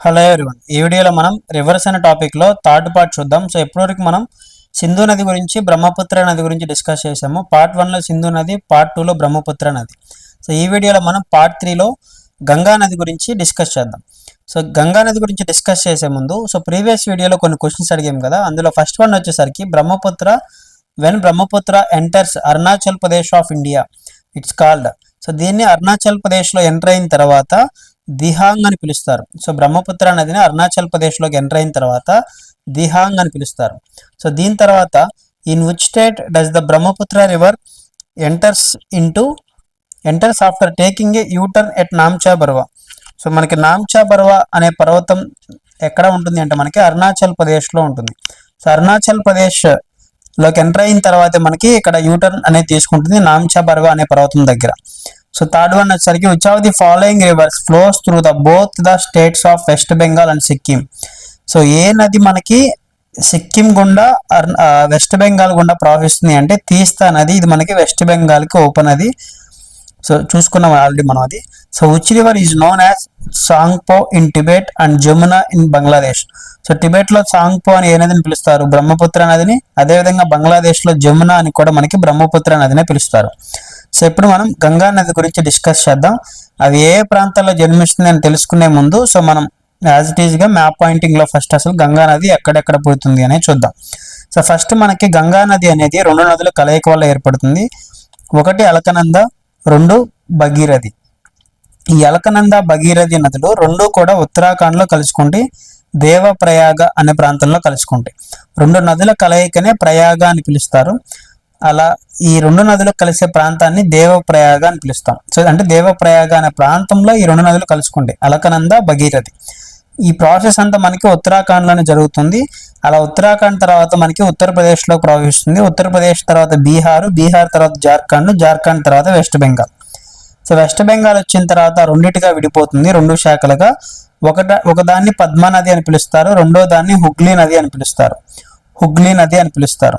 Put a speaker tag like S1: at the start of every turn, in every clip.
S1: Hello everyone ఈ వీడియోలో మనం రివర్స్ అనే టాపిక్లో థర్డ్ పార్ట్ చూద్దాం. సో ఇప్పటివరకు మనం సింధు నది గురించి బ్రహ్మపుత్ర నది గురించి డిస్కస్ చేసాము పార్ట్ వన్లో సింధు నది పార్ట్ టూలో బ్రహ్మపుత్ర నది. సో ఈ వీడియోలో మనం పార్ట్ త్రీలో గంగా నది గురించి డిస్కస్ చేద్దాం. సో గంగా నది గురించి డిస్కస్ చేసే ముందు సో ప్రీవియస్ వీడియోలో కొన్ని క్వశ్చన్స్ అడిగాం కదా. అందులో ఫస్ట్ వన్ వచ్చేసరికి Brahmaputra when Brahmaputra enters Arunachal Pradesh of India it's called so దీన్ని అరుణాచల్ ప్రదేశ్లో ఎంటర్ అయిన తర్వాత దిహాంగ్ అని పిలుస్తారు. సో బ్రహ్మపుత్ర నదిని అరుణాచల్ ప్రదేశ్లోకి ఎంటర్ అయిన తర్వాత దిహాంగ్ అని పిలుస్తారు. సో దీని తర్వాత in which state does the Brahmaputra river enters into enters after taking a U turn at Namcha Barwa. So మనకి నామ్చా బర్వా అనే పర్వతం ఎక్కడ ఉంటుంది అంటే మనకి అరుణాచల్ ప్రదేశ్లో ఉంటుంది. సో అరుణాచల్ ప్రదేశ్లోకి ఎంటర్ అయిన తర్వాత మనకి ఇక్కడ యూటర్న్ అనేది తీసుకుంటుంది నామ్చా బర్వా అనే పర్వతం దగ్గర. సో థర్డ్ వన్ వచ్చేసరికి which of the following rivers flows through the both the states of West Bengal and Sikkim so ఏ నది మనకి సిక్కిం గుండా అర్- వెస్ట్ బెంగాల్ గుండా ప్రవహిస్తుంది అంటే తీస్తా నది ఇది మనకి వెస్ట్ బెంగాల్కి ఓపెన్ అది సో చూసుకున్నాం ఆల్రెడీ మనం అది. So which river is known as Tsangpo in Tibet and Jamuna in Bangladesh so టిబెట్లో సాంగ్పో అని ఏ నదిని పిలుస్తారు? బ్రహ్మపుత్ర నదిని అదేవిధంగా బంగ్లాదేశ్లో జమునా అని కూడా మనకి బ్రహ్మపుత్ర నదినే పిలుస్తారు. సో ఇప్పుడు మనం గంగా నది గురించి డిస్కస్ చేద్దాం. అవి ఏ ప్రాంతాల్లో జన్మిస్తుంది అని తెలుసుకునే ముందు సో మనం యాజ్ ఇట్ ఈజ్గా మ్యాప్ పాయింటింగ్లో ఫస్ట్ అసలు గంగా నది ఎక్కడెక్కడ పోతుంది అనేది చూద్దాం. సో ఫస్ట్ మనకి గంగా నది అనేది రెండు నదుల కలయిక వల్ల ఏర్పడుతుంది. ఒకటి అలకనంద రెండు భగీరథి. ఈ అలకనంద భగీరథి నదులు రెండు కూడా ఉత్తరాఖండ్లో కలుసుకుంటే దేవప్రయాగ అనే ప్రాంతంలో కలుసుకుంటాయి. రెండు నదుల కలయికనే ప్రయాగ అని పిలుస్తారు. అలా ఈ రెండు నదులు కలిసే ప్రాంతాన్ని దేవప్రయాగ అని పిలుస్తాం. సో అంటే దేవప్రయాగ అనే ప్రాంతంలో ఈ రెండు నదులు కలుసుకుంటాయి. అలకనంద భగీరథి. ఈ ప్రాసెస్ అంతా మనకి ఉత్తరాఖండ్లోనే జరుగుతుంది. అలా ఉత్తరాఖండ్ తర్వాత మనకి ఉత్తరప్రదేశ్లో ప్రవహిస్తుంది. ఉత్తరప్రదేశ్ తర్వాత బీహార్ బీహార్ తర్వాత జార్ఖండ్ జార్ఖండ్ తర్వాత వెస్ట్ బెంగాల్. సో వెస్ట్ బెంగాల్ వచ్చిన తర్వాత రెండిటిగా విడిపోతుంది రెండు శాఖలుగా. ఒకట ఒకదాన్ని పద్మా నది అని పిలుస్తారు. రెండో దాన్ని హుగ్లీ నది అని పిలుస్తారు. హుగ్లీ నది అని పిలుస్తారు.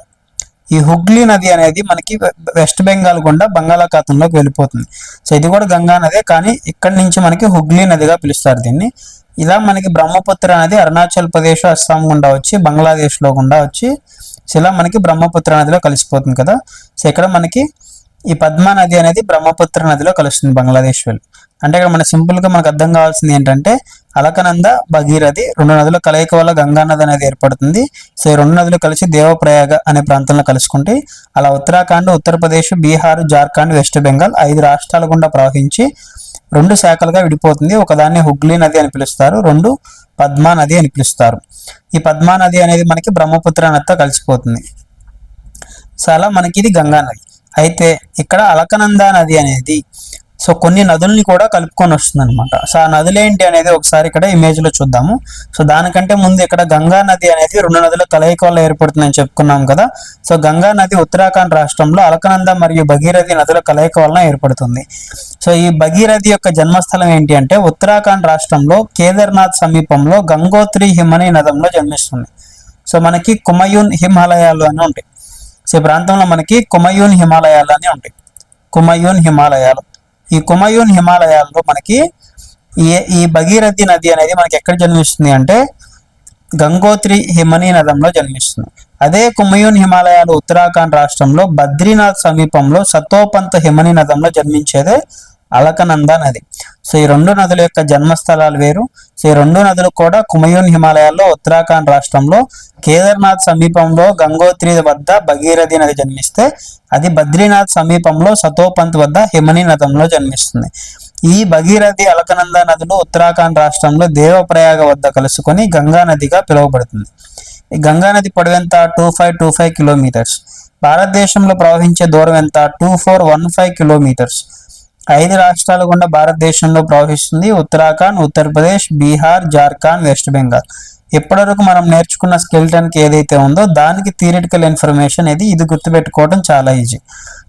S1: ఈ హుగ్లీ నది అనేది మనకి వె- వెస్ట్ బెంగాల్ గుండా బంగాళాఖాతంలోకి వెళ్ళిపోతుంది. సో ఇది కూడా గంగా నదే కానీ ఇక్కడి నుంచి మనకి హుగ్లీ నదిగా పిలుస్తారు దీన్ని. ఇలా మనకి బ్రహ్మపుత్ర నది అరుణాచల్ ప్రదేశ్ అస్సాం గుండా వచ్చి బంగ్లాదేశ్లో గుండా వచ్చి సో ఇలా మనకి బ్రహ్మపుత్ర నదిలో కలిసిపోతుంది కదా. సో ఇక్కడ మనకి ఈ పద్మా నది అనేది బ్రహ్మపుత్ర నదిలో కలుస్తుంది బంగ్లాదేశ్ వెళ్ళి. అంటే ఇక్కడ మన సింపుల్గా మనకు అర్థం కావాల్సింది ఏంటంటే అలకనంద భగీరథి రెండు నదుల కలయిక వల్ల గంగా నది అనేది ఏర్పడుతుంది. సో ఈ రెండు నదులు కలిసి దేవప్రయాగ అనే ప్రాంతంలో కలుసుకుంటే అలా ఉత్తరాఖండ్ ఉత్తరప్రదేశ్ బీహార్ జార్ఖండ్ వెస్ట్ బెంగాల్ ఐదు రాష్ట్రాల గుండా ప్రవహించి రెండు శాఖలుగా విడిపోతుంది. ఒకదాన్ని హుగ్లీ నది అని పిలుస్తారు రెండు పద్మా నది అని పిలుస్తారు. ఈ పద్మా నది అనేది మనకి బ్రహ్మపుత్ర నదితో కలిసిపోతుంది. సో అలా మనకి ఇది గంగా నది. అయితే ఇక్కడ అలకనంద నది అనేది సో కొన్ని నదుల్ని కూడా కలుపుకొని వస్తుంది అనమాట సో ఆ నదులు ఏంటి అనేది ఒకసారి ఇక్కడ ఇమేజ్లో చూద్దాము. సో దానికంటే ముందు ఇక్కడ గంగా నది అనేది రెండు నదుల కలయిక వల్ల ఏర్పడుతుందని చెప్పుకున్నాం కదా. సో గంగా నది ఉత్తరాఖండ్ రాష్ట్రంలో అలకనంద మరియు భగీరథి నదుల కలయిక వలన ఏర్పడుతుంది. సో ఈ భగీరథి యొక్క జన్మస్థలం ఏంటి అంటే ఉత్తరాఖండ్ రాష్ట్రంలో కేదార్నాథ్ సమీపంలో గంగోత్రి హిమనీ నదంలో జన్మిస్తుంది. సో మనకి కుమయూన్ హిమాలయాలు అని ఉంటాయి. సో ఈ ప్రాంతంలో మనకి కుమయూన్ హిమాలయాలు అని ఉంటాయి. కుమయూన్ హిమాలయాలు. ఈ కుమయూన్ హిమాలయాల్లో మనకి ఈ ఈ భగీరథి నది అనేది మనకి ఎక్కడ జన్మిస్తుంది అంటే గంగోత్రి హిమనీ నదంలో జన్మిస్తుంది. అదే కుమయూన్ హిమాలయాలు ఉత్తరాఖండ్ రాష్ట్రంలో బద్రీనాథ్ సమీపంలో సతోపంత హిమనీ నదంలో జన్మించేదే అలకనంద నది సో ఈ రెండు నదుల యొక్క జన్మస్థలాలు వేరు. సో ఈ రెండు నదులు కూడా కుమయూన్ హిమాలయాల్లో ఉత్తరాఖండ్ రాష్ట్రంలో కేదార్నాథ్ సమీపంలో గంగోత్రి వద్ద భగీరథి నది జన్మిస్తే అది బద్రీనాథ్ సమీపంలో సతోపంత్ వద్ద హిమనీ నదంలో జన్మిస్తుంది. ఈ భగీరథి అలకనంద నదులు ఉత్తరాఖండ్ రాష్ట్రంలో దేవప్రయాగ వద్ద కలుసుకొని గంగా నదిగా పిలువబడుతుంది. ఈ గంగా నది two five two five kilometres. భారతదేశంలో ప్రవహించే దూరం ఎంత? Two four one five kilometres. ఐదు రాష్ట్రాల గుండా భారతదేశంలో ప్రవహిస్తుంది. ఉత్తరాఖండ్ ఉత్తరప్రదేశ్ బీహార్ జార్ఖండ్ వెస్ట్ బెంగాల్. ఇప్పటివరకు మనం నేర్చుకున్న స్కెల్టన్కి ఏదైతే ఉందో దానికి థియరిటికల్ ఇన్ఫర్మేషన్ ఇది ఇది గుర్తుపెట్టుకోవడం చాలా ఈజీ.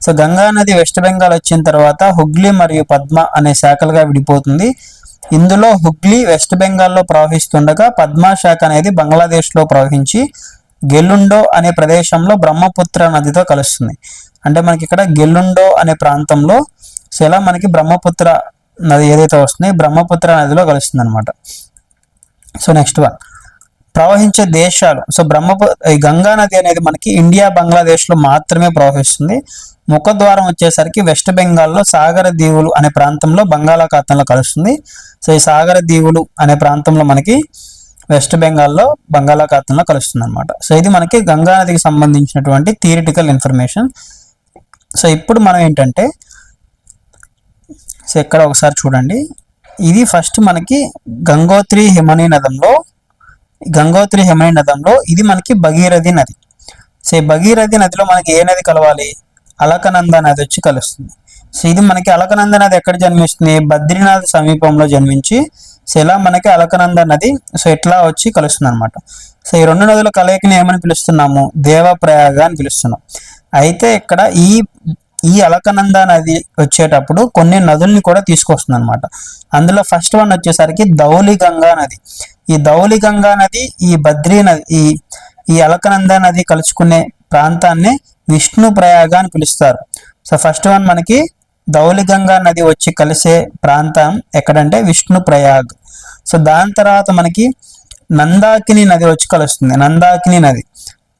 S1: సో గంగా నది వెస్ట్ బెంగాల్ వచ్చిన తర్వాత హుగ్లీ మరియు పద్మ అనే శాఖలుగా విడిపోతుంది. ఇందులో హుగ్లీ వెస్ట్ బెంగాల్లో ప్రవహిస్తుండగా పద్మా శాఖ అనేది బంగ్లాదేశ్లో ప్రవహించి గెల్లుండో అనే ప్రదేశంలో బ్రహ్మపుత్ర నదితో కలుస్తుంది. అంటే మనకి ఇక్కడ గెల్లుండో అనే ప్రాంతంలో సో ఇలా మనకి బ్రహ్మపుత్ర నది ఏదైతే వస్తుందో బ్రహ్మపుత్ర నదిలో కలుస్తుంది అనమాట సో నెక్స్ట్ వన్. ప్రవహించే దేశాలు. సో బ్రహ్మపు ఈ గంగా నది అనేది మనకి ఇండియా బంగ్లాదేశ్లో మాత్రమే ప్రవహిస్తుంది. ముఖద్వారం వచ్చేసరికి వెస్ట్ బెంగాల్లో సాగర దీవులు అనే ప్రాంతంలో బంగాళాఖాతంలో కలుస్తుంది. సో ఈ సాగర దీవులు అనే ప్రాంతంలో మనకి వెస్ట్ బెంగాల్లో బంగాళాఖాతంలో కలుస్తుంది అనమాట సో ఇది మనకి గంగా నదికి సంబంధించినటువంటి థియరిటికల్ ఇన్ఫర్మేషన్. సో ఇప్పుడు మనం ఏంటంటే సో ఇక్కడ ఒకసారి చూడండి. ఇది ఫస్ట్ మనకి గంగోత్రి హిమనీ నదంలో గంగోత్రి హిమనీ నదంలో ఇది మనకి భగీరథి నది. సో ఈ భగీరథి నదిలో మనకి ఏ నది కలవాలి? అలకనంద నది వచ్చి కలుస్తుంది. సో ఇది మనకి అలకనంద నది ఎక్కడ జన్మిస్తుంది? బద్రీనాథ్ సమీపంలో జన్మించి సో ఇలా మనకి అలకనంద నది సో ఇట్లా వచ్చి కలుస్తుంది అనమాట సో ఈ రెండు నదుల కలయికని ఏమని పిలుస్తున్నాము? దేవప్రయాగ అని పిలుస్తున్నాం. అయితే ఇక్కడ ఈ ఈ అలకనంద నది వచ్చేటప్పుడు కొన్ని నదుల్ని కూడా తీసుకొస్తుంది అనమాట అందులో ఫస్ట్ వన్ వచ్చేసరికి ధౌలి గంగా నది. ఈ ధౌలి గంగా నది ఈ బద్రీ నది ఈ ఈ అలకనంద నది కలుసుకునే ప్రాంతాన్ని విష్ణు ప్రయాగ అని పిలుస్తారు. సో ఫస్ట్ వన్ మనకి ధౌలి గంగా నది వచ్చి కలిసే ప్రాంతం ఎక్కడంటే విష్ణు ప్రయాగ్. సో దాని తర్వాత మనకి నందాకిని నది వచ్చి కలుస్తుంది. నందాకిని నది.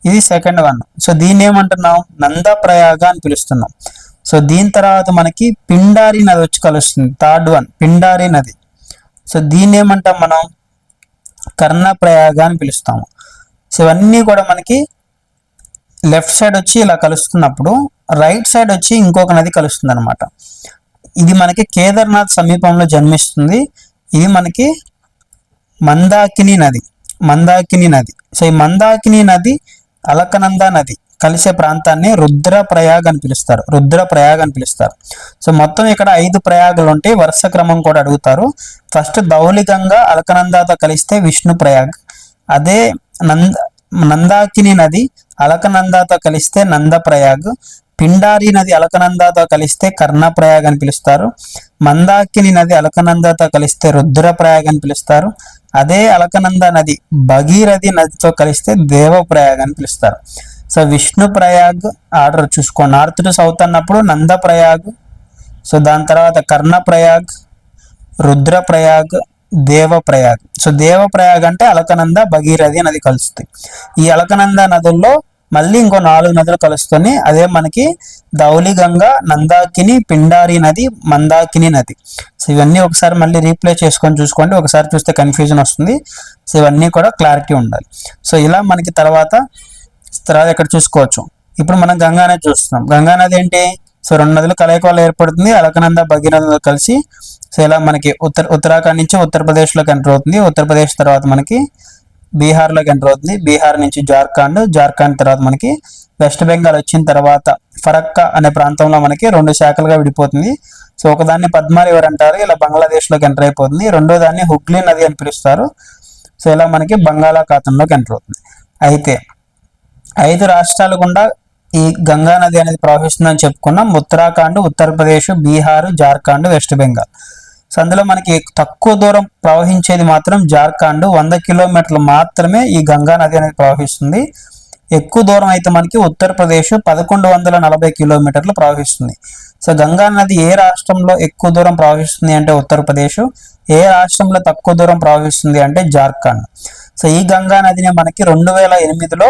S1: ఇది సెకండ్ వన్ సో దీన్ని ఏమంటున్నాం? నందప్రయాగ అని పిలుస్తున్నాం. సో దీని తర్వాత మనకి పిండారి నది వచ్చి కలుస్తుంది. థర్డ్ వన్ పిండారి నది. సో దీన్ని ఏమంటాం మనం? కర్ణప్రయాగ అని పిలుస్తాము. సో ఇవన్నీ కూడా మనకి లెఫ్ట్ సైడ్ వచ్చి ఇలా కలుస్తున్నప్పుడు రైట్ సైడ్ వచ్చి ఇంకొక నది కలుస్తుంది అనమాట ఇది మనకి కేదార్నాథ్ సమీపంలో జన్మిస్తుంది. ఇది మనకి మందాకిని నది. మందాకిని నది. సో ఈ మందాకిని నది అలకనంద నది కలిసే ప్రాంతాన్ని రుద్ర ప్రయాగ్ అని పిలుస్తారు. రుద్ర ప్రయాగ్ అని పిలుస్తారు. సో మొత్తం ఇక్కడ ఐదు ప్రయాగులు ఉంటాయి. వరుస క్రమం కూడా అడుగుతారు. ఫస్ట్ ధౌలికంగా అలకనందాతో కలిస్తే విష్ణు ప్రయాగ్ అదే నంద నందాకిని నది అలకనందాతో కలిస్తే నంద ప్రయాగ్ పిండారి నది అలకనందాతో కలిస్తే కర్ణప్రయాగ్ అని పిలుస్తారు. మందాకిని నది అలకనందాతో కలిస్తే రుద్రప్రయాగ్ అని పిలుస్తారు. అదే అలకనంద నది భగీరథి నదితో కలిస్తే దేవప్రయాగ్ అని పిలుస్తారు. సో విష్ణు ప్రయాగ్ ఆర్డర్ చూసుకో నార్త్ టు సౌత్ అన్నప్పుడు నందప్రయాగ్ సో దాని తర్వాత కర్ణప్రయాగ్ రుద్రప్రయాగ్ దేవప్రయాగ్. సో దేవప్రయాగ్ అంటే అలకనంద భగీరథి నది కలుస్తాయి. ఈ అలకనంద నదుల్లో మళ్ళీ ఇంకో నాలుగు నదులు కలుస్తుంది అదే మనకి ధౌలిగంగా నందాకిని పిండారి నది మందాకిని నది. సో ఇవన్నీ ఒకసారి మళ్ళీ రీప్లే చేసుకొని చూసుకోండి. ఒకసారి చూస్తే కన్ఫ్యూజన్ వస్తుంది. సో ఇవన్నీ కూడా క్లారిటీ ఉండాలి. సో ఇలా మనకి తర్వాత తర్వాత ఇక్కడ చూసుకోవచ్చు? ఇప్పుడు మనం గంగానది చూస్తున్నాం. గంగా నది ఏంటి? సో రెండు నదులు కలయిక వల్ల ఏర్పడుతుంది. అలకనంద భగీరథ కలిసి సో ఇలా మనకి ఉత్తర ఉత్తరాఖండ్ నుంచి ఉత్తరప్రదేశ్లోకి ఎంటర్ అవుతుంది. ఉత్తరప్రదేశ్ తర్వాత మనకి బీహార్లోకి ఎంటర్ అవుతుంది. బీహార్ నుంచి జార్ఖండ్. జార్ఖండ్ తర్వాత మనకి వెస్ట్ బెంగాల్ వచ్చిన తర్వాత ఫరక్కా అనే ప్రాంతంలో మనకి రెండు శాఖలుగా విడిపోతుంది. సో ఒకదాన్ని పద్మా ఎవరు అంటారు ఇలా బంగ్లాదేశ్లోకి ఎంటర్ అయిపోతుంది. రెండో దాన్ని హుగ్లీ నది అని పిలుస్తారు. సో ఇలా మనకి బంగాళాఖాతంలోకి ఎంటర్ అవుతుంది. అయితే ఐదు రాష్ట్రాలు గుండా ఈ గంగా నది అనేది ప్రవహిస్తుందని చెప్పుకున్నాం. ఉత్తరాఖండ్ ఉత్తరప్రదేశ్ బీహార్ జార్ఖండ్ వెస్ట్ బెంగాల్. అందులో మనకి తక్కువ దూరం ప్రవహించేది మాత్రం జార్ఖండ్. వంద కిలోమీటర్లు మాత్రమే ఈ గంగా నది అనేది ప్రవహిస్తుంది. ఎక్కువ దూరం అయితే మనకి ఉత్తరప్రదేశ్ పదకొండు వందల నలభై కిలోమీటర్లు ప్రవహిస్తుంది. సో గంగా నది ఏ రాష్ట్రంలో ఎక్కువ దూరం ప్రవహిస్తుంది అంటే ఉత్తరప్రదేశ్. ఏ రాష్ట్రంలో తక్కువ దూరం ప్రవహిస్తుంది అంటే జార్ఖండ్. సో ఈ గంగా నదిని మనకి రెండు వేల ఎనిమిదిలో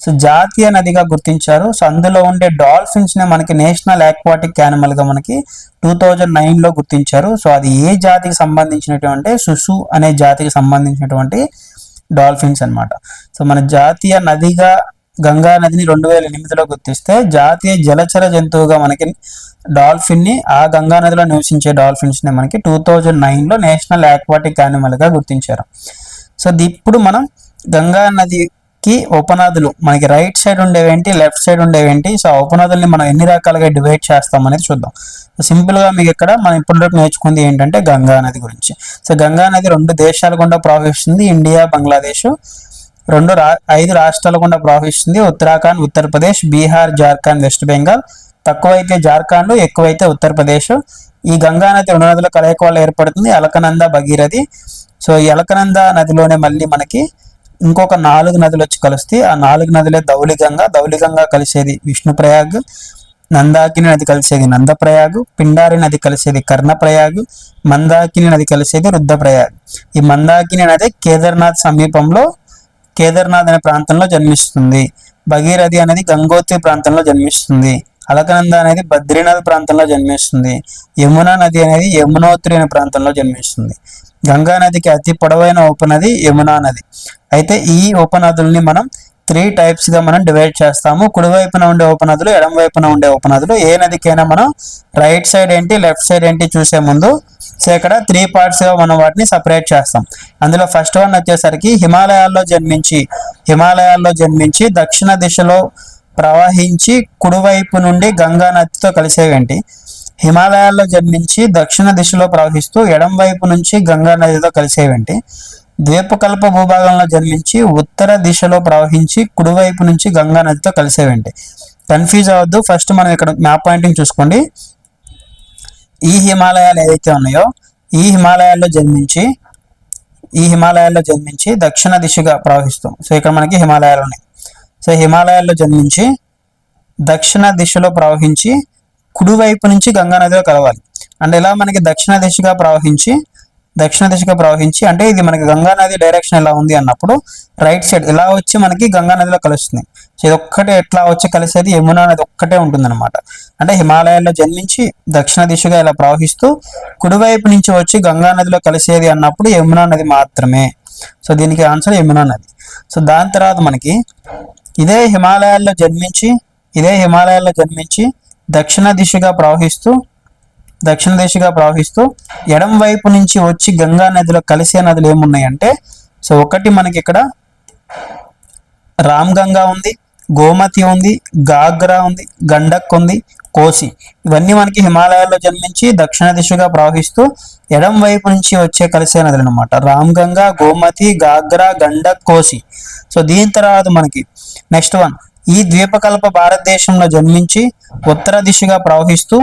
S1: సో జాతీయ నదిగా గుర్తించారు. సో అందులో ఉండే డాల్ఫిన్స్ని మనకి నేషనల్ ఆక్వాటిక్ యానిమల్గా మనకి టూ థౌజండ్ నైన్లో గుర్తించారు. సో అది ఏ జాతికి సంబంధించినటువంటి సుసు అనే జాతికి సంబంధించినటువంటి డాల్ఫిన్స్ అనమాట సో మన జాతీయ నదిగా గంగా నదిని రెండు వేల ఎనిమిదిలో గుర్తిస్తే జాతీయ జలచర జంతువుగా మనకి డాల్ఫిన్ని ఆ గంగా నదిలో నివసించే డాల్ఫిన్స్ని మనకి టూ థౌజండ్ నైన్లో నేషనల్ ఆక్వాటిక్ యానిమల్గా గుర్తించారు. సో ఇప్పుడు మనం గంగా నది కి ఉపనదులు. మనకి రైట్ సైడ్ ఉండేవేంటి? లెఫ్ట్ సైడ్ ఉండేవేంటి? సో ఆ ఉపనదుల్ని మనం ఎన్ని రకాలుగా డివైడ్ చేస్తాం అనేది చూద్దాం. సింపుల్గా మీకు ఇక్కడ మనం ఇప్పటివరకు నేర్చుకుంది ఏంటంటే గంగా నది గురించి. సో గంగా నది రెండు దేశాల గుండా ప్రవహిస్తుంది. ఇండియా బంగ్లాదేశ్ రెండు రా ఐదు రాష్ట్రాల గుండా ప్రవహిస్తుంది. ఉత్తరాఖండ్ ఉత్తరప్రదేశ్ బీహార్ జార్ఖండ్ వెస్ట్ బెంగాల్. తక్కువైతే జార్ఖండ్ ఎక్కువైతే ఉత్తరప్రదేశ్. ఈ గంగా నది రెండు నదుల కలయిక వల్ల ఏర్పడుతుంది. అలకనంద భగీరథి. సో ఈ అలకనంద నదిలోనే మళ్ళీ మనకి ఇంకొక నాలుగు నదులు వచ్చి కలిస్తే ఆ నాలుగు నదులే ధౌలిగంగా ధౌలిగంగా కలిసేది విష్ణుప్రయాగ్ నందాకిని నది కలిసేది నందప్రయాగ్ పిండారి నది కలిసేది కర్ణప్రయాగ్ మందాకిని నది కలిసేది రుద్రప్రయాగ్. ఈ మందాకిని నది కేదార్నాథ్ సమీపంలో కేదార్నాథ్ అనే ప్రాంతంలో జన్మిస్తుంది. భగీరథి అనేది గంగోత్రి ప్రాంతంలో జన్మిస్తుంది. అలకనంద అనేది బద్రీనాథ్ ప్రాంతంలో జన్మిస్తుంది. యమునా నది అనేది యమునోత్రి అనే ప్రాంతంలో జన్మిస్తుంది. గంగా నదికి అతి పొడవైన ఉపనది యమునా నది. అయితే ఈ ఉపనదుల్ని మనం త్రీ టైప్స్గా మనం డివైడ్ చేస్తాము. కుడివైపున ఉండే ఉపనదులు ఎడం వైపున ఉండే ఉపనదులు. ఏ నదికైనా మనం రైట్ సైడ్ ఏంటి లెఫ్ట్ సైడ్ ఏంటి చూసే ముందు సో ఇక్కడ త్రీ పార్ట్స్గా మనం వాటిని సపరేట్ చేస్తాం. అందులో ఫస్ట్ వన్ వచ్చేసరికి హిమాలయాల్లో జన్మించి హిమాలయాల్లో జన్మించి దక్షిణ దిశలో ప్రవహించి కుడివైపు నుండి గంగా నదితో కలిసేవేంటి? హిమాలయాల్లో జన్మించి దక్షిణ దిశలో ప్రవహిస్తూ ఎడం వైపు నుంచి గంగా నదితో కలిసేవేంటి? ద్వీపకల్ప భూభాగంలో జన్మించి ఉత్తర దిశలో ప్రవహించి కుడివైపు నుంచి గంగా నదితో కలిసేవేంటి? కన్ఫ్యూజ్ అవ్వద్దు. ఫస్ట్ మనం ఇక్కడ మ్యాప్ పాయింటింగ్ చూసుకోండి. ఈ హిమాలయాలు ఏదైతే ఉన్నాయో ఈ హిమాలయాల్లో జన్మించి ఈ హిమాలయాల్లో జన్మించి దక్షిణ దిశగా ప్రవహిస్తాం. సో ఇక్కడ మనకి హిమాలయాలు ఉన్నాయి. సో హిమాలయాల్లో జన్మించి దక్షిణ దిశలో ప్రవహించి కుడివైపు నుంచి గంగా నదిలో కలవాలి. అంటే ఇలా మనకి దక్షిణ దిశగా ప్రవహించి దక్షిణ దిశగా ప్రవహించి అంటే ఇది మనకి గంగా నది డైరెక్షన్ ఎలా ఉంది అన్నప్పుడు రైట్ సైడ్ ఇలా వచ్చి మనకి గంగా నదిలో కలుస్తుంది. సో ఇది ఒక్కటే ఎట్లా వచ్చి కలిసేది? యమునా నది ఒక్కటే ఉంటుందన్నమాట. అంటే హిమాలయాల్లో జన్మించి దక్షిణ దిశగా ఇలా ప్రవహిస్తూ కుడివైపు నుంచి వచ్చి గంగా నదిలో కలిసేది అన్నప్పుడు యమునా నది మాత్రమే. సో దీనికి ఆన్సర్ యమునా నది. సో దాని తర్వాత మనకి ఇదే హిమాలయాల్లో జన్మించి ఇదే హిమాలయాల్లో జన్మించి దక్షిణ దిశగా ప్రవహిస్తూ దక్షిణ దిశగా ప్రవహిస్తూ ఎడం వైపు నుంచి వచ్చి గంగా నదిలో కలిసే నదులు ఏమున్నాయంటే సో ఒకటి మనకి ఇక్కడ రామ్ గంగా ఉంది గోమతి ఉంది గాగ్రా ఉంది గండక్ ఉంది కోసి ఇవన్నీ మనకి హిమాలయాల్లో జన్మించి దక్షిణ దిశగా ప్రవహిస్తూ ఎడం వైపు నుంచి వచ్చే కలిసే నదులు అనమాట రామ్ గంగా గోమతి గాగ్రా గండక్ కోసి. సో దీని తర్వాత మనకి నెక్స్ట్ వన్. ఈ ద్వీపకల్ప భారతదేశంలో జన్మించి ఉత్తర దిశగా ప్రవహిస్తూ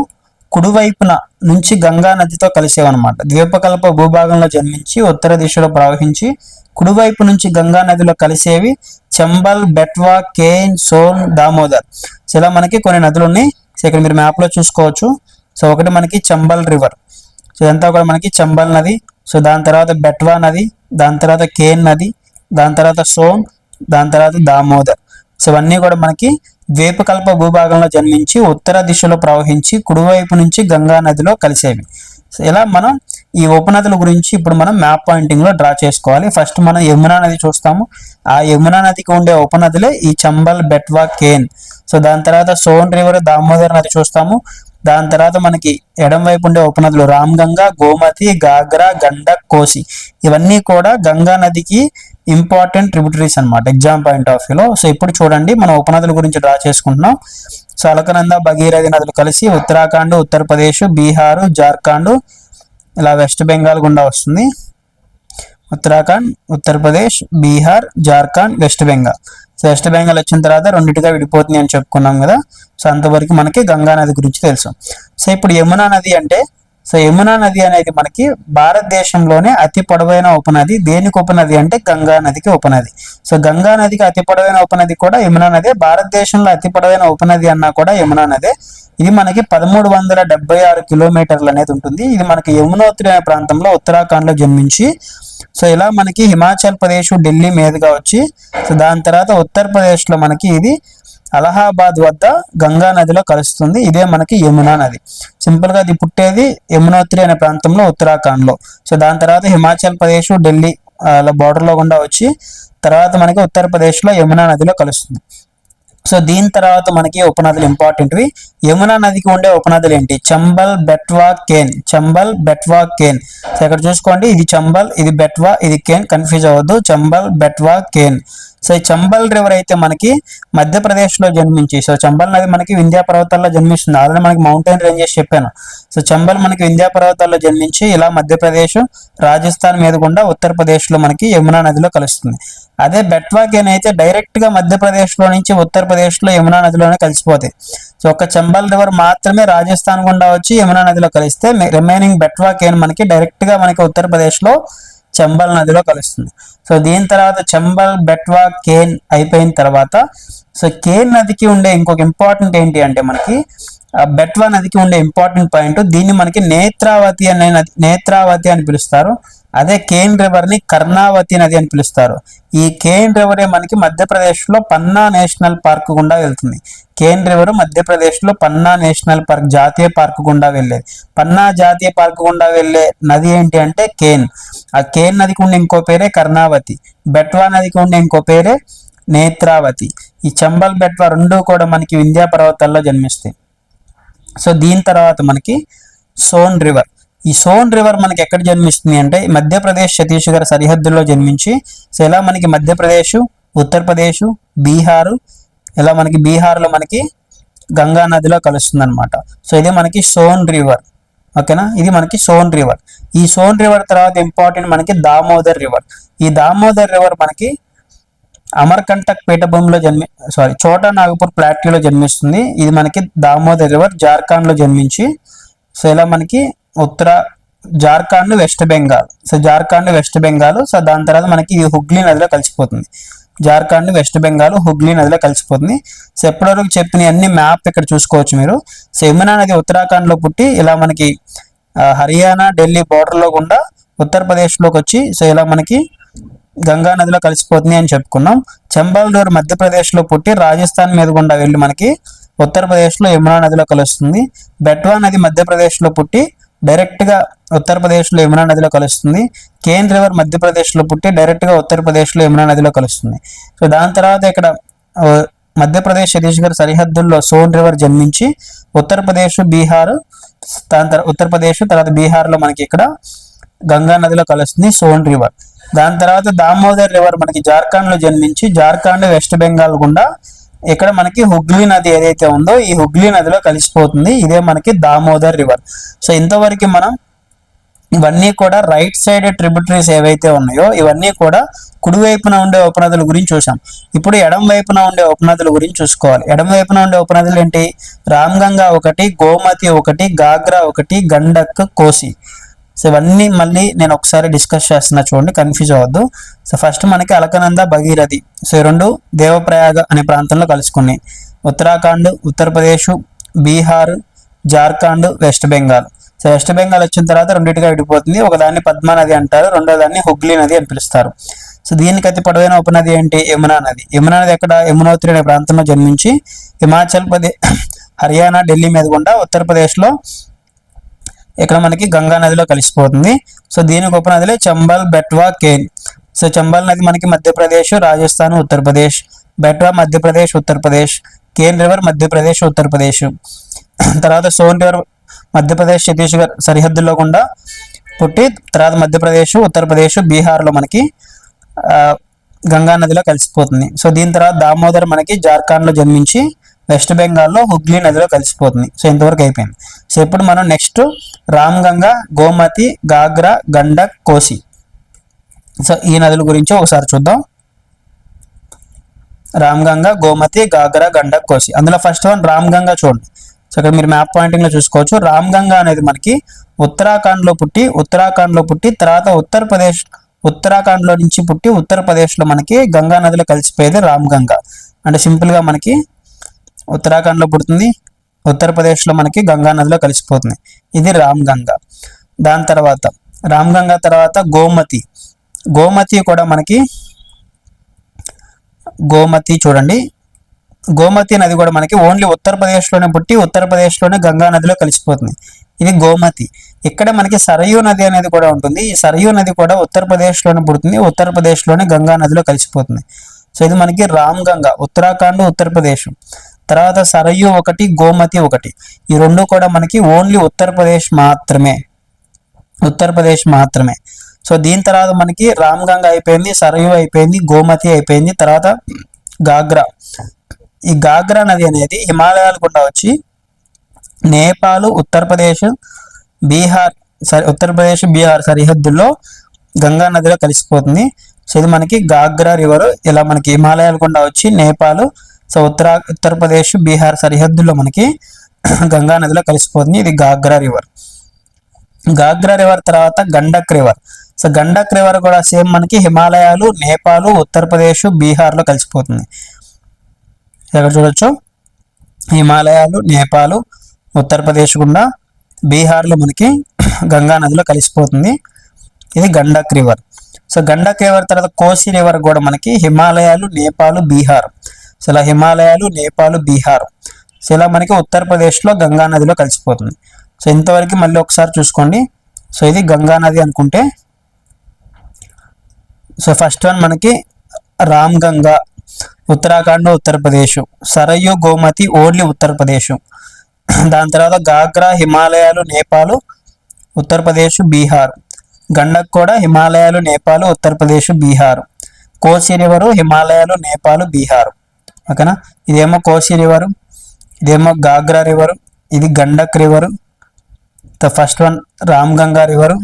S1: కుడివైపున నుంచి గంగా నదితో కలిసేవన్నమాట. ద్వీపకల్ప భూభాగంలో జన్మించి ఉత్తర దిశలో ప్రవహించి కుడివైపు నుంచి గంగా నదిలో కలిసేవి చంబల్ బెట్వా కేన్ సోన్ దామోదర్. సో ఇలా మనకి కొన్ని నదులు ఉన్నాయి సో ఇక్కడ మీరు మ్యాప్లో చూసుకోవచ్చు. సో ఒకటి మనకి చంబల్ రివర్ సో ఇదంతా కూడా మనకి చంబల్ నది. సో దాని తర్వాత బెట్వా నది దాని తర్వాత కేన్ నది దాని తర్వాత సోన్ దాని తర్వాత దామోదర్. సో ఇవన్నీ కూడా మనకి ద్వీపకల్ప భూభాగంలో జన్మించి ఉత్తర దిశలో ప్రవహించి కుడివైపు నుంచి గంగా నదిలో కలిసేవి. సో ఇలా మనం ఈ ఉపనదుల గురించి ఇప్పుడు మనం మ్యాప్ పాయింటింగ్లో డ్రా చేసుకోవాలి. ఫస్ట్ మనం యమునా నది చూస్తాము. ఆ యమునా నదికి ఉండే ఉపనదులే ఈ చంబల్ బెట్వా కేన్. సో దాని తర్వాత సోన్ రివర్ దామోదర్ నది చూస్తాము. దాని తర్వాత మనకి ఎడం వైపు ఉండే ఉపనదులు రామ్ గంగా గోమతి గాగ్రా గండక్ కోసి. ఇవన్నీ కూడా గంగా నదికి ఇంపార్టెంట్ ట్రిబ్యూటరీస్ అన్నమాట ఎగ్జామ్ పాయింట్ ఆఫ్ వ్యూలో సో ఇప్పుడు చూడండి మనం ఉపనదుల గురించి డ్రా చేసుకుంటున్నాం. సో అలకనంద భగీరథి నదులు కలిసి ఉత్తరాఖండ్ ఉత్తరప్రదేశ్ బీహారు జార్ఖండ్ ఇలా వెస్ట్ బెంగాల్ గుండా వస్తుంది. ఉత్తరాఖండ్ ఉత్తరప్రదేశ్ బీహార్ జార్ఖండ్ వెస్ట్ బెంగాల్. సో వెస్ట్ బెంగాల్ వచ్చిన తర్వాత రెండింటిగా విడిపోతుంది అని చెప్పుకున్నాం కదా. సో అంతవరకు మనకి గంగా నది గురించి తెలుసు. సో ఇప్పుడు యమునా నది అంటే సో యమునా నది అనేది మనకి భారతదేశంలోనే అతి పొడవైన ఉపనది. దేనికి ఉపనది అంటే గంగా నదికి ఉపనది. సో గంగా నదికి అతి పొడవైన ఉపనది కూడా యమునా నదే. భారతదేశంలో అతి పొడవైన ఉపనది అన్నా కూడా యమునా నదే. ఇది మనకి పదమూడు వందల డెబ్బై ఆరు కిలోమీటర్లు అనేది ఉంటుంది. ఇది మనకి యమునోత్రి అనే ప్రాంతంలో ఉత్తరాఖండ్లో జన్మించి సో ఇలా మనకి హిమాచల్ ప్రదేశ్ ఢిల్లీ మీదుగా వచ్చి సో దాని తర్వాత ఉత్తరప్రదేశ్లో మనకి ఇది అలహాబాద్ వద్ద గంగా నదిలో కలుస్తుంది. ఇదే మనకి యమునా నది. సింపుల్గా పుట్టేది యమునోత్రి అనే ప్రాంతంలో ఉత్తరాఖండ్లో సో దాని తర్వాత హిమాచల్ ప్రదేశ్ ఢిల్లీ అలా బార్డర్లో లో గుండా వచ్చి తర్వాత మనకి ఉత్తరప్రదేశ్లో యమునా నదిలో కలుస్తుంది. సో దీని తర్వాత మనకి ఉపనదులు ఇంపార్టెంట్వి యమునా నదికి ఉండే ఉపనదులు ఏంటి? చంబల్ బెట్వా కేన్. చంబల్ బెట్వా కేన్. సో ఇక్కడ చూసుకోండి. ఇది చంబల్ ఇది బెట్వా ఇది కేన్. కన్ఫ్యూజ్ అవ్వద్దు. చంబల్ బెట్వా కేన్. సో ఈ చంబల్ రివర్ అయితే మనకి మధ్యప్రదేశ్లో జన్మించి సో చంబల్ నది మనకి వింధ్యా పర్వతాల్లో జన్మిస్తుంది. ఆల్రెడీ మనకి మౌంటైన్ రేంజెస్ చెప్పాను. సో చంబల్ మనకి వింధ్యా పర్వతాల్లో జన్మించి ఇలా మధ్యప్రదేశ్ రాజస్థాన్ మీద గుండా ఉత్తరప్రదేశ్లో మనకి యమునా నదిలో కలుస్తుంది. అదే బెట్వా కేన్ అయితే డైరెక్ట్గా మధ్యప్రదేశ్లో నుంచి ఉత్తరప్రదేశ్లో యమునా నదిలోనే కలిసిపోతాయి. సో ఒక చంబల్ రివర్ మాత్రమే రాజస్థాన్ గుండా వచ్చి యమునా నదిలో కలిస్తే రిమైనింగ్ బెట్వా కేన్ మనకి డైరెక్ట్గా మనకి ఉత్తరప్రదేశ్లో చంబల్ నదిలో కలుస్తుంది. సో దీని తర్వాత చంబల్ బెట్వా కేన్ అయిపోయిన తర్వాత సో కేన్ నదికి ఉండే ఇంకొక ఇంపార్టెంట్ ఏంటి అంటే మనకి ఆ బెట్వా నదికి ఉండే ఇంపార్టెంట్ పాయింట్ దీన్ని మనకి నేత్రావతి అనే నది నేత్రావతి అని పిలుస్తారు. అదే కేన్ రివర్ని కర్ణావతి నది అని పిలుస్తారు. ఈ కేన్ రివరే మనకి మధ్యప్రదేశ్లో పన్నా నేషనల్ పార్క్ గుండా వెళ్తుంది. కేన్ రివర్ మధ్యప్రదేశ్లో పన్నా నేషనల్ పార్క్ జాతీయ పార్క్ గుండా వెళ్ళేది. పన్నా జాతీయ పార్క్ గుండా వెళ్ళే నది ఏంటి అంటే కేన్. ఆ కేన్ నదికి ఉండే ఇంకో పేరే కర్ణావతి. బెట్వా నదికి ఉండే ఇంకో పేరే నేత్రావతి. ఈ చంబల్ బెట్వా రెండు కూడా మనకి వింధ్యా పర్వతాల్లో జన్మిస్తాయి. సో దీని తర్వాత మనకి సోన్ రివర్. ఈ సోన్ రివర్ మనకి ఎక్కడ జన్మిస్తుంది అంటే మధ్యప్రదేశ్ ఛత్తీస్గఢ్ సరిహద్దుల్లో జన్మించి సో ఇలా మనకి మధ్యప్రదేశ్ ఉత్తరప్రదేశ్ బీహారు ఇలా మనకి బీహార్లో మనకి గంగా నదిలో కలుస్తుంది అనమాట సో ఇది మనకి సోన్ రివర్. ఓకేనా? ఇది మనకి సోన్ రివర్. ఈ సోన్ రివర్ తర్వాత ఇంపార్టెంట్ మనకి దామోదర్ రివర్. ఈ దామోదర్ రివర్ మనకి అమర్కంటక్ పీఠభూమిలో జన్మి సారీ చోటా నాగపూర్ ప్లాట్యూలో జన్మిస్తుంది. ఇది మనకి దామోదర్ రివర్ జార్ఖండ్లో జన్మించి సో ఇలా మనకి ఉత్తర Jharkhand west Bengal. So Jharkhand west Bengal so దాని తర్వాత మనకి ఇది హుగ్లీ నదిలో కలిసిపోతుంది. జార్ఖండ్ వెస్ట్ బెంగాల్ హుగ్లీ నదిలో కలిసిపోతుంది. సో ఎప్పటివరకు చెప్పిన అన్ని మ్యాప్ ఇక్కడ చూసుకోవచ్చు మీరు. సో యమునా నది ఉత్తరాఖండ్లో పుట్టి ఇలా మనకి హర్యానా ఢిల్లీ బార్డర్లో గుండా ఉత్తరప్రదేశ్లోకి వచ్చి సో ఇలా మనకి గంగా నదిలో కలిసిపోతుంది అని చెప్పుకున్నాం. చంబల్ రివర్ మధ్యప్రదేశ్లో పుట్టి రాజస్థాన్ మీద గుండా వెళ్ళి మనకి ఉత్తరప్రదేశ్లో యమునా నదిలో కలుస్తుంది. బెట్వా నది మధ్యప్రదేశ్లో పుట్టి డైరెక్ట్గా ఉత్తరప్రదేశ్లో యమునా నదిలో కలుస్తుంది. కేన్ రివర్ మధ్యప్రదేశ్లో పుట్టి డైరెక్ట్గా ఉత్తరప్రదేశ్లో యమునా నదిలో కలుస్తుంది. సో దాని తర్వాత ఇక్కడ మధ్యప్రదేశ్ ఛత్తీస్గఢ్ సరిహద్దుల్లో సోన్ రివర్ జన్మించి ఉత్తరప్రదేశ్ బీహార్ దాని తర్వాత ఉత్తరప్రదేశ్ తర్వాత బీహార్లో మనకి ఇక్కడ గంగా నదిలో కలుస్తుంది సోన్ రివర్. దాని తర్వాత దామోదర్ రివర్ మనకి జార్ఖండ్లో జన్మించి జార్ఖండ్ వెస్ట్ బెంగాల్ గుండా ఇక్కడ మనకి హుగ్లీ నది ఏదైతే ఉందో ఈ హుగ్లీ నదిలో కలిసిపోతుంది. ఇదే మనకి దామోదర్ రివర్. సో ఇంతవరకు మనం ఇవన్నీ కూడా రైట్ సైడ్ ట్రిబ్యూటరీస్ ఏవైతే ఉన్నాయో ఇవన్నీ కూడా కుడి వైపున ఉండే ఉపనదుల గురించి చూసాం ఇప్పుడు ఎడం వైపున ఉండే ఉపనదుల గురించి చూసుకోవాలి. ఎడం వైపున ఉండే ఉపనదులు ఏంటి? రామ్గంగా ఒకటి గోమతి ఒకటి గాగ్రా ఒకటి గండక్ కోసి. సో ఇవన్నీ మళ్ళీ నేను ఒకసారి డిస్కస్ చేస్తున్నా చూడండి కన్ఫ్యూజ్ అవ్వద్దు. సో ఫస్ట్ మనకి అలకనంద భగీరథి. సో ఈ రెండు దేవప్రయాగ అనే ప్రాంతంలో కలుసుకున్నాయి. ఉత్తరాఖండ్ ఉత్తరప్రదేశ్ బీహార్ జార్ఖండ్ వెస్ట్ బెంగాల్. సో వెస్ట్ బెంగాల్ వచ్చిన తర్వాత రెండింటిగా విడిపోతుంది. ఒకదాన్ని పద్మా నది అంటారు రెండో దాన్ని హుగ్లీ నది అని పిలుస్తారు. సో దీనికి అతి పొడవైన ఉపనది ఏంటి? యమునా నది. యమునా నది ఎక్కడ? యమునోత్రి అనే ప్రాంతంలో జన్మించి హిమాచల్ ప్రదేశ్ హర్యానా ఢిల్లీ మీద గుండా ఉత్తరప్రదేశ్లో ఇక్కడ మనకి గంగా నదిలో కలిసిపోతుంది. సో దీనికి ఉపనదిలే చంబల్ బెట్వా కేన్. సో చంబల్ నది మనకి మధ్యప్రదేశ్ రాజస్థాన్ ఉత్తరప్రదేశ్. బెట్వా మధ్యప్రదేశ్ ఉత్తరప్రదేశ్. కేన్ రివర్ మధ్యప్రదేశ్ ఉత్తరప్రదేశ్. తర్వాత సోన్ రివర్ మధ్యప్రదేశ్ ఛత్తీస్గఢ్ సరిహద్దుల్లో గుండా పుట్టి తర్వాత మధ్యప్రదేశ్ ఉత్తరప్రదేశ్ బీహార్లో మనకి గంగా నదిలో కలిసిపోతుంది. సో దీని తర్వాత దామోదర్ మనకి జార్ఖండ్లో జన్మించి వెస్ట్ బెంగాల్లో హుగ్లీ నదిలో కలిసిపోతుంది. సో ఇంతవరకు అయిపోయింది. సో ఇప్పుడు మనం నెక్స్ట్ రామ్గంగా గోమతి గాగ్రా గండక్ కోసి. సో ఈ నదుల గురించి ఒకసారి చూద్దాం. రామ్గంగా గోమతి గాగ్రా గండక్ కోసి. అందులో ఫస్ట్ వన్ రామ్గంగా చూడండి. సో ఇక్కడ మీరు మ్యాప్ పాయింటింగ్లో చూసుకోవచ్చు. రామ్గంగా అనేది మనకి ఉత్తరాఖండ్లో పుట్టి ఉత్తరాఖండ్లో పుట్టి తర్వాత ఉత్తరప్రదేశ్ ఉత్తరాఖండ్లో నుంచి పుట్టి ఉత్తరప్రదేశ్లో మనకి గంగా నదిలో కలిసిపోయేది రామ్గంగా. అంటే సింపుల్గా మనకి ఉత్తరాఖండ్లో పుడుతుంది. ఉత్తరప్రదేశ్లో మనకి గంగా నదిలో కలిసిపోతుంది. ఇది రామ్గంగా దాని తర్వాత రామ్గంగా తర్వాత గోమతి. గోమతి కూడా మనకి గోమతి చూడండి. గోమతి నది కూడా మనకి ఓన్లీ ఉత్తరప్రదేశ్లోనే పుట్టి ఉత్తరప్రదేశ్లోనే గంగా నదిలో కలిసిపోతుంది. ఇది గోమతి. ఇక్కడ మనకి సరయూ నది అనేది కూడా ఉంటుంది. ఈ సరయూ నది కూడా ఉత్తరప్రదేశ్లోనే పుడుతుంది. ఉత్తరప్రదేశ్లోనే గంగా నదిలో కలిసిపోతుంది. సో ఇది మనకి రామ్ గంగా ఉత్తరాఖండ్ ఉత్తరప్రదేశ్. తర్వాత సరయూ ఒకటి గోమతి ఒకటి. ఈ రెండు కూడా మనకి ఓన్లీ ఉత్తరప్రదేశ్ మాత్రమే. ఉత్తరప్రదేశ్ మాత్రమే. సో దీని తర్వాత మనకి రామ్ గంగా అయిపోయింది సరయూ అయిపోయింది గోమతి అయిపోయింది తర్వాత గాగ్రా. ఈ గాగ్రా నది అనేది హిమాలయాలు గుండా వచ్చి నేపాల్ ఉత్తరప్రదేశ్ బీహార్ సరి ఉత్తరప్రదేశ్ బీహార్ సరిహద్దుల్లో గంగా నదిలో కలిసిపోతుంది. సో ఇది మనకి గాగ్రా రివర్. ఇలా మనకి హిమాలయాలు గుండా వచ్చి నేపాల్ సో ఉత్తర ఉత్తరప్రదేశ్ బీహార్ సరిహద్దుల్లో మనకి గంగా నదిలో కలిసిపోతుంది. ఇది గాగ్రా రివర్. గాగ్రా రివర్ తర్వాత Gandak river. So Gandak river కూడా సేమ్ మనకి హిమాలయాలు నేపాల్ ఉత్తరప్రదేశ్ బీహార్లో కలిసిపోతుంది. ఎక్కడ చూడొచ్చు? హిమాలయాలు నేపాల్ ఉత్తరప్రదేశ్ గుండా బీహార్లో మనకి గంగా నదిలో కలిసిపోతుంది. ఇది Gandak river. So Gandak river తర్వాత కోసి రివర్ కూడా మనకి హిమాలయాలు నేపాల్ బీహార్. ఇలా హిమాలయాలు నేపాల్ బీహార్. సో ఇలా మనకి ఉత్తరప్రదేశ్లో గంగా నదిలో కలిసిపోతుంది. సో ఇంతవరకు మళ్ళీ ఒకసారి చూసుకోండి. సో ఇది గంగా నది అనుకుంటే సో ఫస్ట్ వన్ మనకి రామ్ గంగా ఉత్తరాఖండ్ ఉత్తరప్రదేశ్ సరయు గోమతి ఓన్లీ ఉత్తరప్రదేశ్ దాని తర్వాత గాగ్రా హిమాలయాలు నేపాల్ ఉత్తరప్రదేశ్ బీహార్. గండక్ కూడా హిమాలయాలు నేపాల్ ఉత్తరప్రదేశ్ బీహార్. కోసి రివరు హిమాలయాలు నేపాల్ బీహార్. ఓకేనా? ఇదేమో కోసి రివర్ ఇదేమో గాగ్రా రివర్ ఇది Gandak river first one Ram Ganga river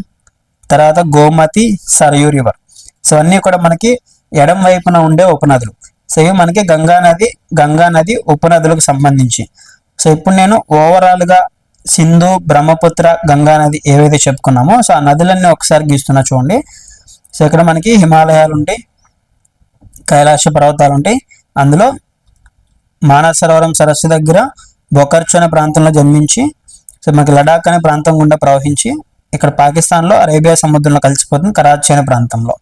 S1: తర్వాత గోమతి సరయూ రివర్. సో అన్నీ కూడా మనకి ఎడం వైపున ఉండే ఉపనదులు. సో ఇవి మనకి గంగా నది గంగా నది ఉపనదులకు సంబంధించి. సో ఇప్పుడు నేను ఓవరాల్గా సింధు బ్రహ్మపుత్ర గంగా నది ఏవైతే చెప్పుకున్నామో సో ఆ నదులన్నీ ఒకసారి గీస్తున్నా చూడండి. సో ఇక్కడ మనకి హిమాలయాలు ఉంటాయి కైలాస పర్వతాలు ఉంటాయి. అందులో మానసరోవరం సరస్సు దగ్గర బొకర్చు అనే ప్రాంతంలో జన్మించి సో మనకి లడాక్ అనే ప్రాంతం గుండా ప్రవహించి ఇక్కడ పాకిస్తాన్లో అరేబియా సముద్రంలో కలిసిపోతుంది కరాచీ అనే ప్రాంతంలో.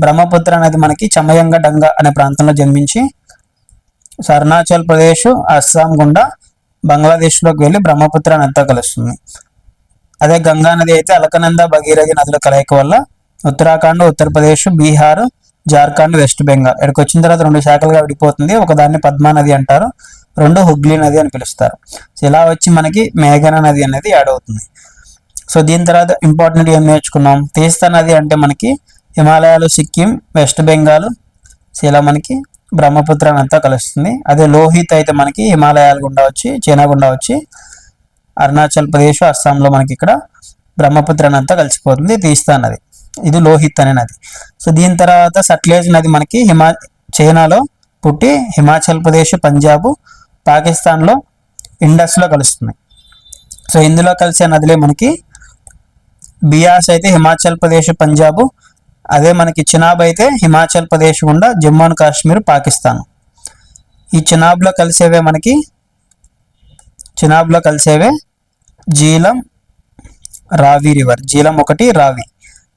S1: బ్రహ్మపుత్ర అనేది మనకి చమయంగ డంగ అనే ప్రాంతంలో జన్మించి సో అరుణాచల్ ప్రదేశ్ అస్సాం గుండా బంగ్లాదేశ్లోకి వెళ్ళి బ్రహ్మపుత్ర నదితో కలుస్తుంది. అదే గంగా నది అయితే అలకనంద భగీరథి నదుల కలయిక వల్ల ఉత్తరాఖండ్ ఉత్తరప్రదేశ్ బీహార్ జార్ఖండ్ వెస్ట్ బెంగాల్. ఇక్కడికి వచ్చిన తర్వాత రెండు శాఖలుగా విడిపోతుంది. ఒకదాన్ని పద్మా నది అంటారు. రెండు హుగ్లీ నది అని పిలుస్తారు. సో ఇలా వచ్చి మనకి మేఘన నది అనేది యాడ్ అవుతుంది. సో దీని తర్వాత ఇంపార్టెంట్ ఏం నేర్చుకున్నాం? తీస్తా నది అంటే మనకి హిమాలయాలు సిక్కిం వెస్ట్ బెంగాల్. సో ఇలా మనకి బ్రహ్మపుత్ర అంతా కలుస్తుంది. అదే లోహిత్ అయితే మనకి హిమాలయాల గుండా వచ్చి చైనా గుండా వచ్చి అరుణాచల్ ప్రదేశ్ అస్సాంలో మనకి ఇక్కడ బ్రహ్మపుత్ర అంతా కలిసిపోతుంది. తీస్తా నది. ఇది లోహిత్ అనే నది. సో దీని తర్వాత సట్లేజ్ నది మనకి హిమా చైనాలో పుట్టి హిమాచల్ ప్రదేశ్ పంజాబ్ పాకిస్తాన్లో ఇండస్లో కలుస్తుంది సో ఇందులో కలిసే నదులే మనకి బియాస్ అయితే హిమాచల్ ప్రదేశ్ పంజాబ్ అదే మనకి చినాబ్ అయితే హిమాచల్ ప్రదేశ్ గుండా జమ్మూ అండ్ కాశ్మీర్ పాకిస్తాన్. ఈ చినాబ్లో కలిసేవే మనకి చినాబ్లో కలిసేవే జీలం రావి రివర్. జీలం ఒకటి రావి.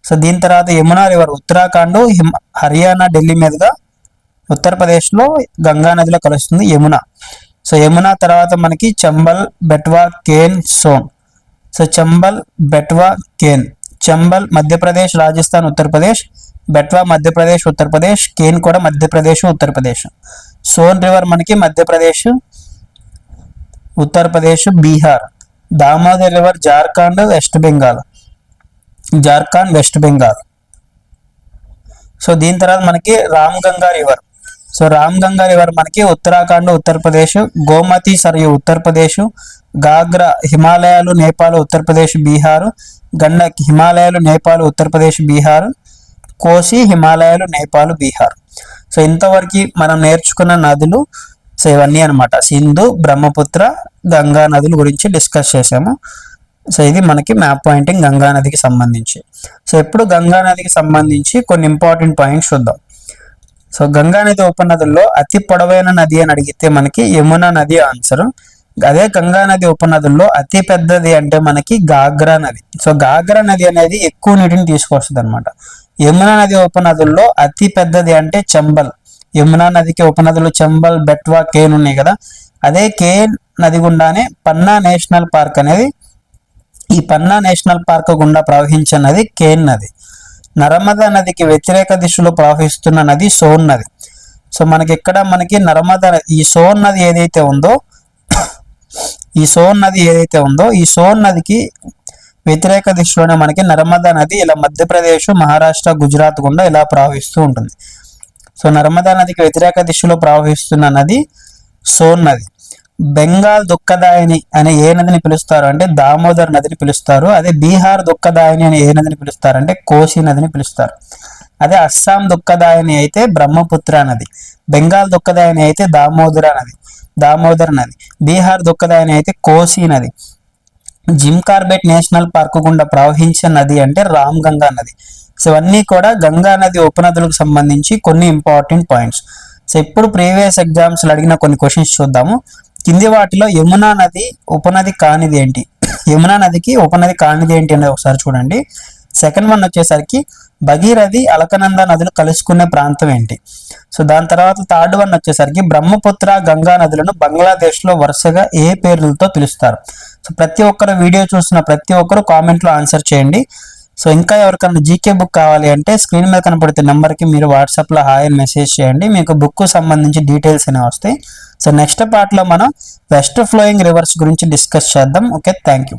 S1: సో దీని తర్వాత యమునా రివర్ ఉత్తరాఖండ్ హిమ హర్యానా ఢిల్లీ మీదుగా ఉత్తరప్రదేశ్లో గంగా నదిలో కలుస్తుంది యమున. సో యమున తర్వాత మనకి చంబల్ బెట్వా కేన్ సోన్ సో చంబల్ బెట్వా కేన్. చంబల్ మధ్యప్రదేశ్ రాజస్థాన్ ఉత్తరప్రదేశ్. బెట్వా మధ్యప్రదేశ్ ఉత్తరప్రదేశ్. కేన్ కూడా మధ్యప్రదేశ్ ఉత్తరప్రదేశ్. సోన్ రివర్ మనకి Madhya Pradesh Uttar Pradesh Bihar. Damodar river Jharkhand west Bengal. Jharkhand west Bengal. So దీని తర్వాత మనకి Ram Ganga river. So Ram Ganga river మనకి ఉత్తరాఖండ్ ఉత్తరప్రదేశ్ గోమతి సరియు ఉత్తరప్రదేశ్ గాగ్రా హిమాలయాలు నేపాల్ ఉత్తరప్రదేశ్ బీహార్ గండక్ హిమాలయాలు నేపాల్ ఉత్తరప్రదేశ్ బీహార్ కోసి హిమాలయాలు నేపాల్ బీహార్. సో ఇంతవరకు మనం నేర్చుకున్న నదులు సో ఇవన్నీ అనమాట సింధు బ్రహ్మపుత్ర గంగా నదుల గురించి డిస్కస్ చేసాము. సో ఇది మనకి మ్యాప్ పాయింటింగ్ గంగా నదికి సంబంధించి. సో ఇప్పుడు గంగా నదికి సంబంధించి కొన్ని ఇంపార్టెంట్ పాయింట్స్ చూద్దాం. సో గంగా నది ఉపనదుల్లో అతి పొడవైన నది అని అడిగితే మనకి యమునా నది ఆన్సర్ అదే గంగా నది ఉపనదుల్లో అతి పెద్దది అంటే మనకి గాగ్రా నది. సో గాగ్రా నది అనేది ఎక్కువ నీటిని తీసుకొస్తుంది అనమాట యమునా నది ఉపనదుల్లో అతి పెద్దది అంటే చంబల్. యమునా నదికి ఉపనదులు చంబల్ బెట్వా కేన్ ఉన్నాయి కదా. అదే కేన్ నది గుండానే పన్నా నేషనల్ పార్క్ అనేది ఈ పన్నా నేషనల్ పార్క్ గుండా ప్రవహించే నది కేన్ నది. నర్మదా నదికి వ్యతిరేక దిశలో ప్రవహిస్తున్న నది సోన్ నది. సో మనకి ఇక్కడ మనకి నర్మదా ఈ సోన్ నది ఏదైతే ఉందో ఈ సోన్ నది ఏదైతే ఉందో ఈ సోన్ నదికి వ్యతిరేక దిశలోనే మనకి నర్మదా నది ఇలా మధ్యప్రదేశ్ మహారాష్ట్ర గుజరాత్ గుండా ఇలా ప్రవహిస్తూ ఉంటుంది. సో నర్మదా నదికి వ్యతిరేక దిశలో ప్రవహిస్తున్న నది సోన్ నది. బెంగాల్ దుఃఖదాయిని అనే ఏ నదిని పిలుస్తారు? అంటే దామోదర్ నదిని పిలుస్తారు. అదే బీహార్ దుఃఖదాయిని అనే ఏ నదిని పిలుస్తారు? అంటే కోసి నదిని పిలుస్తారు. అదే అస్సాం దుఃఖదాయిని అయితే బ్రహ్మపుత్ర నది. బెంగాల్ దుఃఖదాయిని అయితే దామోదర నది. దామోదర్ నది. బీహార్ దుఃఖదాయిని అయితే కోసి నది. జిమ్ కార్బెట్ నేషనల్ పార్క్ గుండా ప్రవహించే నది అంటే రామ్ గంగా నది. సో ఇవన్నీ కూడా గంగా నది ఉపనదులకు సంబంధించి కొన్ని ఇంపార్టెంట్ పాయింట్స్. సో సో ఇప్పుడు ప్రీవియస్ ఎగ్జామ్స్లో అడిగిన కొన్ని క్వశ్చన్స్ చూద్దాము. కింది వాటిలో యమునా నది ఉపనది కానిది ఏంటి? యమునా నదికి ఉపనది కానిది ఏంటి అనేది ఒకసారి చూడండి. సెకండ్ వన్ వచ్చేసరికి భగీరథి అలకనంద నదులు కలుసుకునే ప్రాంతం ఏంటి? సో దాని తర్వాత థర్డ్ వన్ వచ్చేసరికి బ్రహ్మపుత్ర గంగా నదులను బంగ్లాదేశ్లో వరుసగా ఏ పేర్లతో పిలుస్తారు? సో ప్రతి ఒక్కరు వీడియో చూసిన ప్రతి ఒక్కరు కామెంట్లో ఆన్సర్ చేయండి. సో ఇంకా ఎవరికైనా జీకే బుక్ కావాలి అంటే స్క్రీన్ మీద కనపడుతున్న నెంబర్కి మీరు వాట్సాప్లో హాయ్ మెసేజ్ చేయండి. మీకు బుక్ సంబంధించి డీటెయిల్స్ అనేవి వస్తాయి. సో నెక్స్ట్ పార్ట్లో మనం వెస్ట్ ఫ్లోయింగ్ రివర్స్ గురించి డిస్కస్ చేద్దాం. Okay thank you